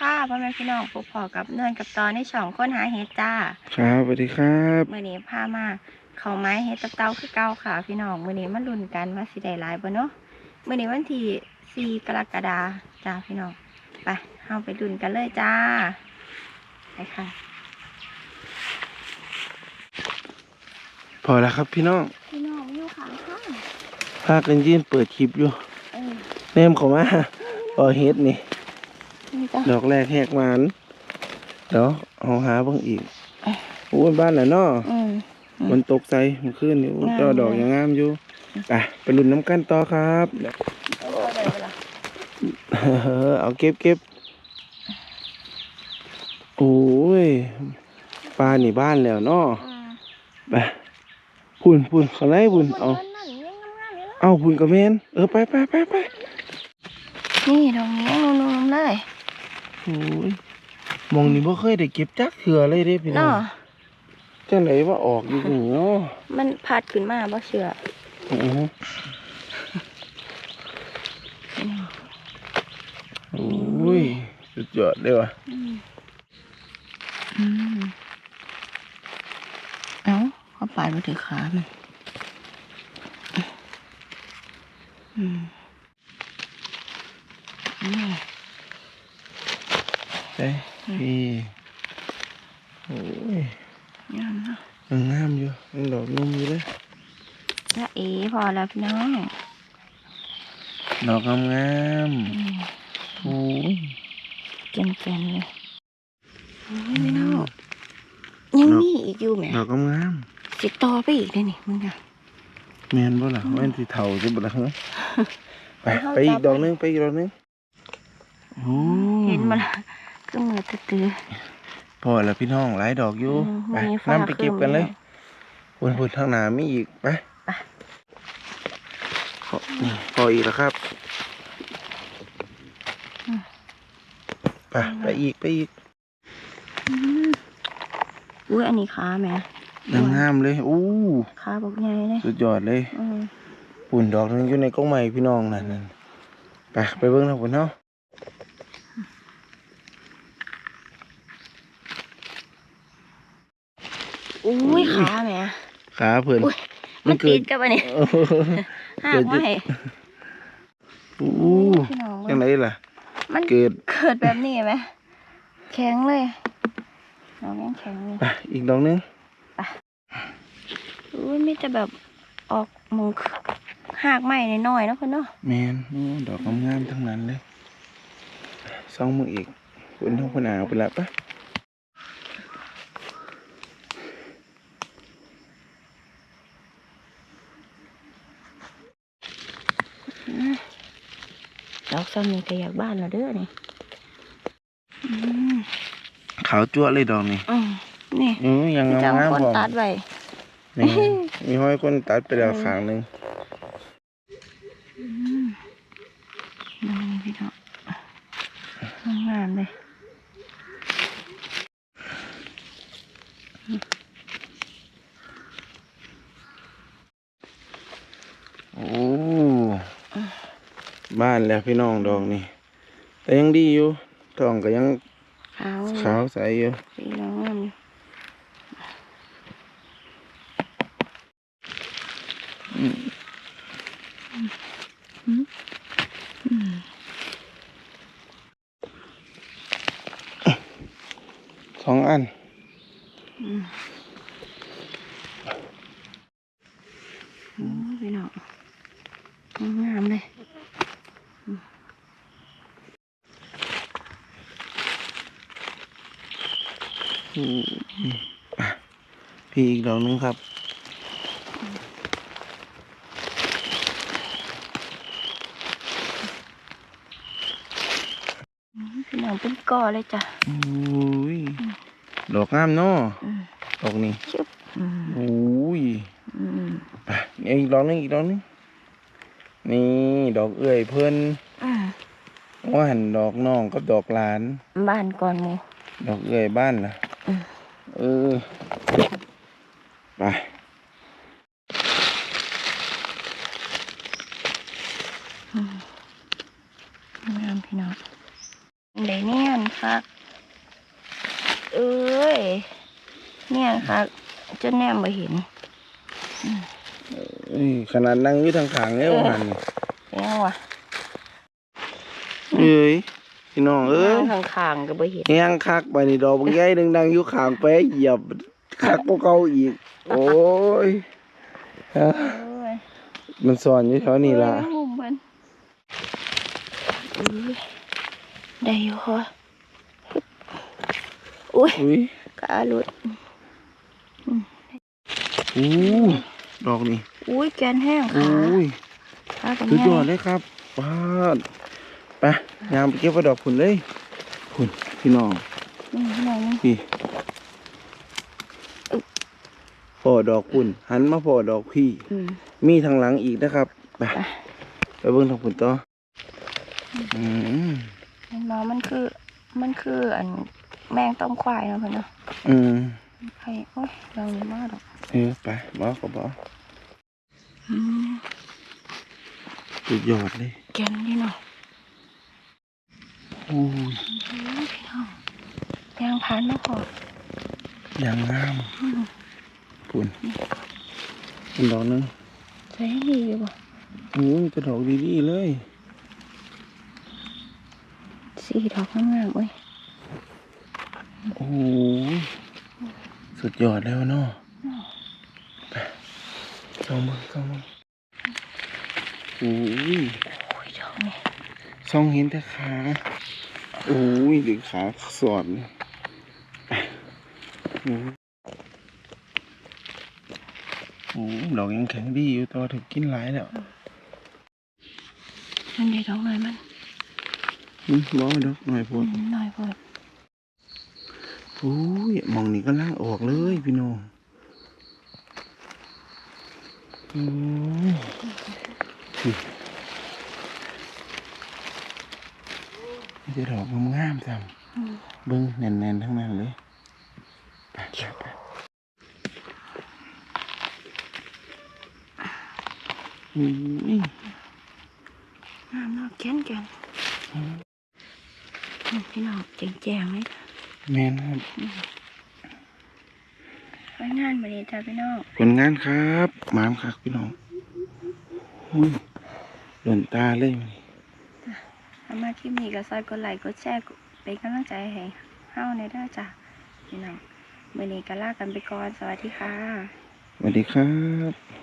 ค่ะพ่อแม่พี่น้องพบพอกับเนื่อนกับตอนในช่องค้นหาเฮ็ดจ้า ครับสวัสดีครับมื่อนี้พามาเขาไม้เฮ็ดตะเต้าคือเก่าค่ะ พี่น้องมื่อนี้มาลุ้นกันว่าสิได้หลายบ่เนาะมื่อนี้วันที่4กรกฎาจ้าพี่น้องไปเฮาไปลุ้นกันเลยจ้าไปค่ะ พอแล้วครับพี่น้องพี่น้องอยู่ข้างข้างพากันยืนเปิดคลิปอยู่เออเนมเขามาพอเฮ็ดนี่ นี่จ้าดอกแรกแหกหมันเดี๋ยวเอาหาเบิ่งอีกโอ้ยบ้านน่ะเนาะอืม มันตกใจเมันขึ้นนี่โอ้ยงามเจ้าดอกเลยยังงามอยู่ไปไปลุ้นน้ำกันต่อครับเอาได้เวลาเอาเก็บเก็บโอ้ยปลานี่บ้านแล้วเนาะอืมไปพุ่นพุ่นเขาไล่พุ่นเอาคนนั้นยังงามๆอยู่เลยเอาพุ่นกับแมนเออไปไปไปไปนี่ดอกนี้ยังนุ่มๆเลย โอ้ยมองนี่บ่เคยได้เก็บจักเถื่อเลยเด้พี่น้อเนาะงจังไหนว่าออกอยู่นี่เนาะมันพัดขึ้นมาบ่เชื่ออือฮึโอ้ยสุดยอดเลยว่ะอืมอืมเอ้าเขาปาดมาถึงขามันอืมนี่ ใช่พี่โอ้ยงามเนาะยังงามอยู่ยังดอกนุ่มอยู่เลยละเอพอแล้วพี่น้องดอกงามงามอืมๆโอ้ยเก่นๆเลยโอ้ยพี่น้องยังมีอีกอยู่ไหมดอกงามงามสิต่อไปอีกเลยนี่มึงอะๆแม่นบ่ล่ะแม่นสิเฒ่าจะบ่ล่ะฮะไปเอาไปอีกจับดอกหนึงไปอีกดอกหนึงโอ้เห็นมัน ก็มือตื้อพอแล้วพี่น้องหลายดอกอยู่อืมไปมีฟ้านํไปเก็บกันเลยครึ้มพุ่นพุ่นทางหน้ามีอีกไปไปพอนี่พออีกแล้วครับอืมไปไปอีกไปอีกอืมอุ้ยอันนี้ขาแหม่งามๆเลยอู้ขาบอกใหญ่เลยสุดยอดเลยอืมปุ่นดอกหนึงอยู่ในกล้องใหม่พี่น้องนั่นนั่นไปไปเบิ่งทางพุ่นเนาะ อุ้ยขาแหม่ขาเพิ่นอุ๊ยมันติดกับอันนี้โอ้โหหากไม่อู้พี่น้องจังไดล่ะ มันเกิดเกิดแบบนี้ไหมแข็งเลยน้องยังแข็งเลยไปอีกดอกหนึงอุ้ยมีแต่แบบออกหมุงหากใหม่น้อยๆเนาะเพื่อนเนาะแมนโอ้ดอกงามๆทั้งนั้นเลยสองมืออีกคุณท้องพนาวไปละปะ ดอกซ้ำนี่ก็อยากบ้านเราเด้อนี่อืมขาวจั่วเลยดอกนี่อืมนี่อือยังจะงามเอางามคนพอตัดไว้นี่มีห้อยคนตัดไปแล้วขางหนึ่ง นี่พี่น้องงามเลย โอ้ บ้านแล้วพี่น้องดอกนี่ แต่ยังดีอยู่ท้องก็ยังขาวขาวใสอยู่พี่น้องงามอยู่ สองอัน อืมโอ้พี่น้องงามเลย อืมอะ พี่อีกดอกหนึงครับอืมพี่น้องเป็นก่อเลยจ้ะอุ้ยดอกงามเนาะอืมดอกนี้ชุบอืมอุ้ยอืมอะนี่อีกดอกหนึงอีกดอกหนึงนี่ดอกเอื้อยเพิ่นอืมว่าหันดอกน้องกับดอกหลาน บ้านก่อนหมูดอกเอื้อยบ้านล่ะอืม ออ ไป ไม่เอาพี่น้องได้เนียนค่ะเอ้ยเนียค่ะจะแนมมาเห็นขนาดนั่งอยู่ทางขางเนี่ยวันเนี่ยวะเอ้ย พี่น้องเอ้ยข้างข้างๆก็บ่เห็นแห้งคักไปนี่ดอกบางใหญ่ดังๆอยู่ขางไปเหยียบคักพวกเก่าอีก โอ้ยฮะโอ้ยมันซ่อนอยู่แถวนี้ล่ะโอ้ยมุมมันอุ้ยได้อยู่เหรออุ้ยอุ้ยกาลุดอู้ดอกนี่อุ้ยแกนแห้งโอ้ค่ะยขาเป็นสุดไงยอดเลยครับว้าด ไปยามไปเก็บว่าดอกคุณเลยคุณพี่น้องนี่พี่น้องนี่พี่พอดอกคุณหันมาพอดอกพี่อืมมีทางหลังอีกนะครับ ไปไปไปเบิ่งทางคุณต่ออืมเห็นบ่มันคือ มันคืออันแมงต้มควายเนาะเพิ่นเนาะอืมใครโอ้ยเรานี่มากดอกเออไปบอกก็บอกอืมสุดยอดเลยแกนนี่เนาะโอ้ ยอืมพี่น้องยางพันเนาะพออย่างงามอืมคุณอันดอกหนึงใช้ดีอยู่บ่โอ้ยจะดอกดีๆเลยสีดอกงามๆเว้ยโอ้ยสุดยอดแล้วเนาะไปเข้ามาเข้ามาโอ้ยโอ้ยดอกนี่ ซองเห็นแต่ขาโอ้ยหรือขาสอดเลยไปโอ้ยโอ้ยดอกยังแข็งดีอยู่แตัวาถูกกินหลายแล้วมันได้ดอกหน่อยมันอืมบอกดอกหน่อยพอืดมหน่อยพอดโอ้ยหมองนี้ก็ล่างออกเลยพี่น้องโอ้ ยนี่นี่จะดอกงามๆจังอืมเบิ้งแน่นๆทั้งนั้นเลยไปไปไปอุ้ยงามเนาะแกนแกนอืมพี่น้องแจงๆเลยแม่นครับไปงานมานี้จ้าพี่น้องผลงานครับหมามครับพี่น้องอุ้ยหล่นตาเลย ถ้ามาคลิปนี้ก็ซอยกดไลค์กดแชร์เป็นกำลังใจให้เฮาในเด้อจ้ะพี่น้องมื้อนี้ก็ลากันไปก่อนสวัสดีค่ะ สวัสดีครับ